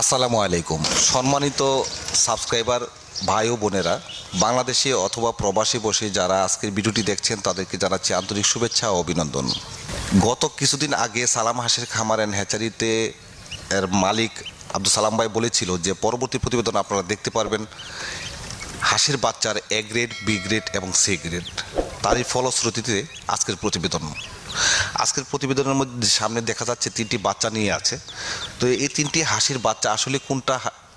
আসসালামু আলাইকুম। সম্মানিত সাবস্ক্রাইবার ভাই ও বোনেরা, বাংলাদেশে অথবা প্রবাসী বসে যারা আজকের ভিডিওটি দেখছেন, তাদেরকে জানাচ্ছি আন্তরিক শুভেচ্ছা ও অভিনন্দন। গত কিছুদিন আগে সালাম হাসের খামার অ্যান্ড হ্যাচারিতে এর মালিক আব্দুল সালাম ভাই বলেছিল যে, পরবর্তী প্রতিবেদন আপনারা দেখতে পারবেন, হাঁসের বাচ্চার এ গ্রেড বি গ্রেড এবং সি গ্রেড তারই ফলশ্রুতিতে আজকের প্রতিবেদন। আজকের প্রতিবেদনের মধ্যে সামনে দেখা যাচ্ছে তিনটি বাচ্চা নিয়ে আছে। তো এই তিনটি হাসির বাচ্চা আসলে কোনটা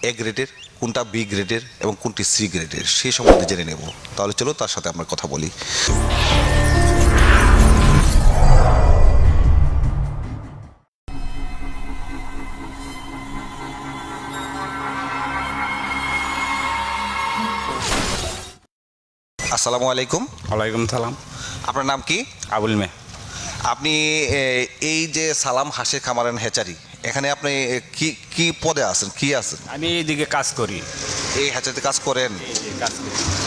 এ গ্রেডের কোনটা বি গ্রেডের এবং কোনটি সি গ্রেডের সে সম্বন্ধে জেনে নেব। তাহলে চলো তার সাথে আমরা কথা বলি। আসসালামু আলাইকুম। ওয়ালাইকুম সালাম। আপনার নাম কি? আবুল মে। আপনি এই যে সালাম হাঁসের খামারেন হ্যাচারি এখানে আপনি কি কি পদে আছেন? কি আছেন? আমি এইদিকে কাজ করি। এই হ্যাচারিতে কাজ করেন?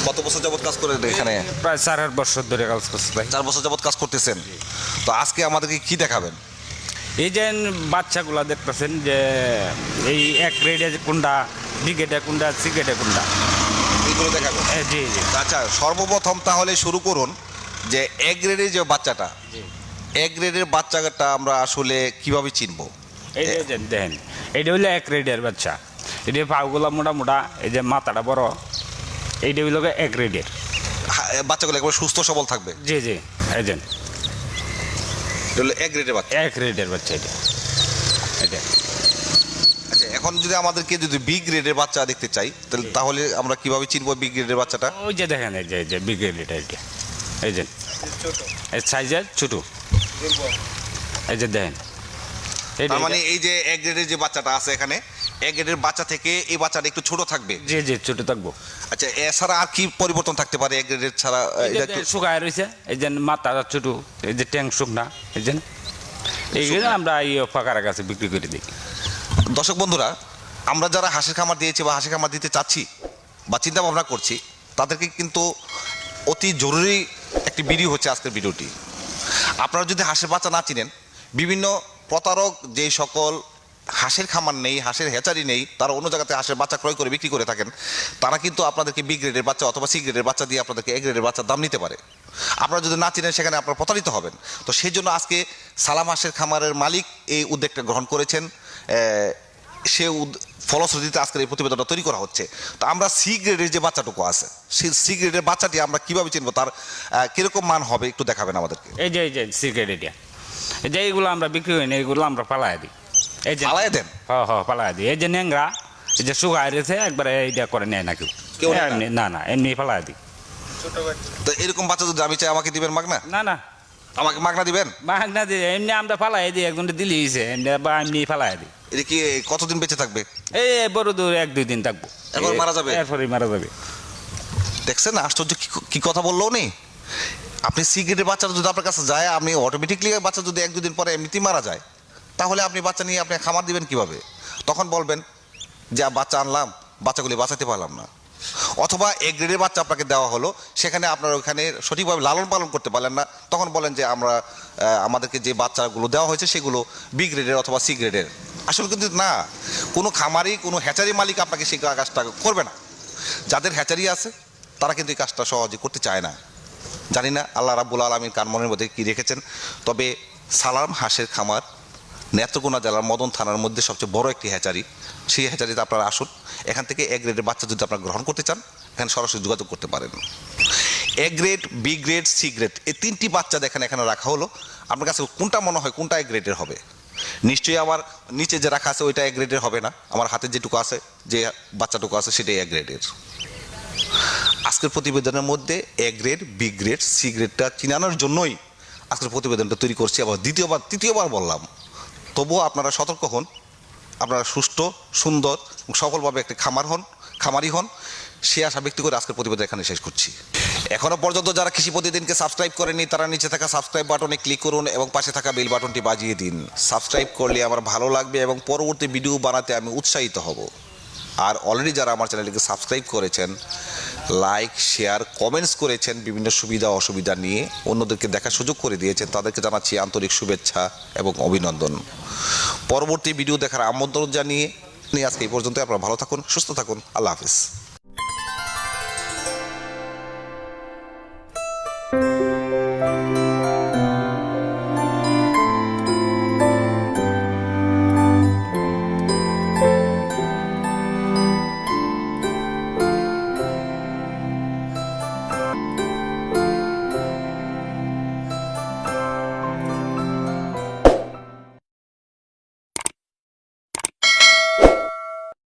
কত বছর যাবত কাজ করেন এখানে? প্রায় চার আট বছর ধরে কাজ করছি ভাই। চার বছর যাবত কাজ করতেছেন। তো আজকে আমাদেরকে কি দেখাবেন? এই যে বাচ্চাগুলা দেখতেছেন যে এই এক রেডে কোনটা বিগেটে কোনটা সিগেটে কোনটা এইগুলো দেখাবেন? জি জি। আচ্ছা সর্বপ্রথম তাহলে শুরু করুন যে এক গ্রেডের যে বাচ্চাটা এক গ্রেডের বাচ্চাটা আমরা আসলে কীভাবে চিনব? এই যে দেখেন এইটা হইল এক রেডের বাচ্চা। এটা পাগুলা মোটা মোটা এই যে মাথাটা বড় এইটা হইল এক রেডের হা- বাচ্চাগুলো একবার সুস্থ সবল থাকবে? জি জি এই যে। এটা হলো এক গ্রেডের বাচ্চা। এক রেডের বাচ্চা এটা। এটা আচ্ছা এখন যদি আমাদেরকে যদি বি গ্রেডের বাচ্চা দেখতে চাই তাহলে তাহলে আমরা কীভাবে চিনবো বি গ্রেডের বাচ্চাটা? ওই যে দেখেন এই যে যে বিগেট এটা এটা। এই যে। এই সাইজের ছোটো। এই যে এই তার মানে এই যে এক গ্রেডের যে বাচ্চাটা আছে এখানে এক গ্রেডের বাচ্চা থেকে এই বাচ্চাটা একটু ছোট থাকবে? জি জি ছোট থাকব। আচ্ছা এছাড়া আর কি পরিবর্তন থাকতে পারে এক গ্রেডের ছাড়া এটা শুকায় রয়েছে এই যে মাথা ছোট এই যে ট্যাং শুকনা এই যে এইগুলো আমরা এই ফাঁকার কাছে বিক্রি করে দিই। দর্শক বন্ধুরা আমরা যারা হাঁসের খামার দিয়েছি বা হাঁসের খামার দিতে চাচ্ছি বা চিন্তা ভাবনা করছি তাদেরকে কিন্তু অতি জরুরি একটি ভিডিও হচ্ছে আজকের ভিডিওটি। আপনারা যদি হাঁসের বাচ্চা না চিনেন, বিভিন্ন প্রতারক যে সকল হাঁসের খামার নেই, হাঁসের হেচারি নেই, তারা অন্য জায়গাতে হাঁসের বাচ্চা ক্রয় করে, বিক্রি করে থাকেন, তারা কিন্তু আপনাদেরকে বি গ্রেডের বাচ্চা অথবা সি গ্রেডের বাচ্চা দিয়ে আপনাদেরকে এ গ্রেডের বাচ্চার দাম নিতে পারে। আপনারা যদি না চিনেন, সেখানে আপনারা প্রতারিত হবেন। তো সেই জন্য আজকে সালাম হাঁসের খামারের মালিক এই উদ্যোগটা গ্রহণ করেছেন। সে ফলশ্রুতিতে আজকের এই প্রতিবেদনটা তৈরি করা হচ্ছে। তো আমরা সি গ্রেডের যে বাচ্চাটুকু আছে সেই সি গ্রেডের বাচ্চাটি আমরা কীভাবে চিনবো? তার কীরকম মান হবে? একটু দেখাবেন আমাদেরকে। এই যে এই যে সিগারেট এটা। এই যে এইগুলো আমরা বিক্রি করি না এইগুলো আমরা পালাই দিই। এই যে পালায় দেন? হ হ পালাই দিই। এই যে ন্যাংরা এই যে শুকায় রয়েছে একবারে এইটা করে নেয় না কেউ কেউ না? না এমনি পালাই দিই। তো এরকম বাচ্চা যদি আমি চাই আমাকে দিবেন মাগনা? না না। আমাকে মাগনা দিবেন? মাগনা দিয়ে এমনি আমরা ফালাই দিই একজন দিলি হয়েছে এমনি বা এমনি ফালাই দিই। এটা কি কতদিন বেঁচে থাকবে? এই বড় দূর এক দুই দিন থাকব। এরপর মারা যাবে? এরপরে মারা যাবে। দেখছেন আশ্চর্য কি- কি কথা বলল উনি? আপনি সিগারেটের বাচ্চা যদি আপনার কাছে যায় আপনি অটোমেটিকলি বাচ্চা যদি এক দুদিন পরে এমনিতেই মারা যায় তাহলে আপনি বাচ্চা নিয়ে আপনি খামার দিবেন কীভাবে? তখন বলবেন যে বাচ্চা আনলাম বাচ্চাগুলি বাঁচাতে পারলাম না। অথবা এ গ্রেডের বাচ্চা আপনাকে দেওয়া হলো সেখানে আপনার ওখানে সঠিকভাবে লালন পালন করতে পারলেন না। তখন বলেন যে আমরা আমাদেরকে যে বাচ্চাগুলো দেওয়া হয়েছে সেগুলো বি গ্রেডের অথবা সি গ্রেডের। আসলে কিন্তু না, কোনো খামারি, কোনো হ্যাচারি মালিক আপনাকে সেই কাজটা করবে না। যাদের হ্যাচারি আছে, তারা কিন্তু এই কাজটা সহজে করতে চায় না। জানি না আল্লাহ রাব্বুল আলমীর কান মনের মধ্যে কী রেখেছেন, তবে সালাম হাঁসের খামার নেত্রকোনা জেলার মদন থানার মধ্যে সবচেয়ে বড় একটি হ্যাচারি। সেই হ্যাচারিতে আপনারা আসুন, এখান থেকে এ গ্রেডের বাচ্চা যদি আপনারা গ্রহণ করতে চান, এখানে সরাসরি যোগাযোগ করতে পারেন। A grade B grade C grade এই তিনটি বাচ্চা দেখেন এখানে রাখা হলো। আপনার কাছে কোনটা মনে হয়, কোনটা এ গ্রেডের হবে? নিশ্চয়ই আমার নিচে যে রাখা আছে ওইটা এ গ্রেডের হবে না। আমার হাতে যেটুকু আছে, যে বাচ্চাটুকু আছে সেটাই এ গ্রেডের আজকের প্রতিবেদনের মধ্যে A grade B grade C গ্রেডটা চিনানোর জন্যই আজকের প্রতিবেদনটা তৈরি করছি। আবার দ্বিতীয়বার, তৃতীয়বার বললাম। তবুও আপনারা সতর্ক হন, আপনারা সুষ্ঠ সুন্দর সফলভাবে একটি খামার হন, খামারি হন। সে আশা ব্যক্তি করে আজকের প্রতিবেদন এখানে শেষ করছি। এখনও পর্যন্ত যারা কৃষি প্রতিদিনকে সাবস্ক্রাইব করেনি, তারা নিচে থাকা সাবস্ক্রাইব বাটনে ক্লিক করুন এবং পাশে থাকা বেল বাটনটি বাজিয়ে দিন। সাবস্ক্রাইব করলে আমার ভালো লাগবে এবং পরবর্তী ভিডিও বানাতে আমি উৎসাহিত হব। আর অলরেডি যারা আমার চ্যানেলটিকে সাবস্ক্রাইব করেছেন লাইক শেয়ার কমেন্টস করেছেন বিভিন্ন সুবিধা অসুবিধা নিয়ে, অন্যদেরকে দেখার সুযোগ করে দিয়েছেন, তাদেরকে জানাচ্ছি আন্তরিক শুভেচ্ছা এবং অভিনন্দন। পরবর্তী ভিডিও দেখার আমন্ত্রণ জানিয়ে নিয়ে আজকে এই পর্যন্ত আপনারা ভালো থাকুন, সুস্থ থাকুন। আল্লাহ হাফিজ।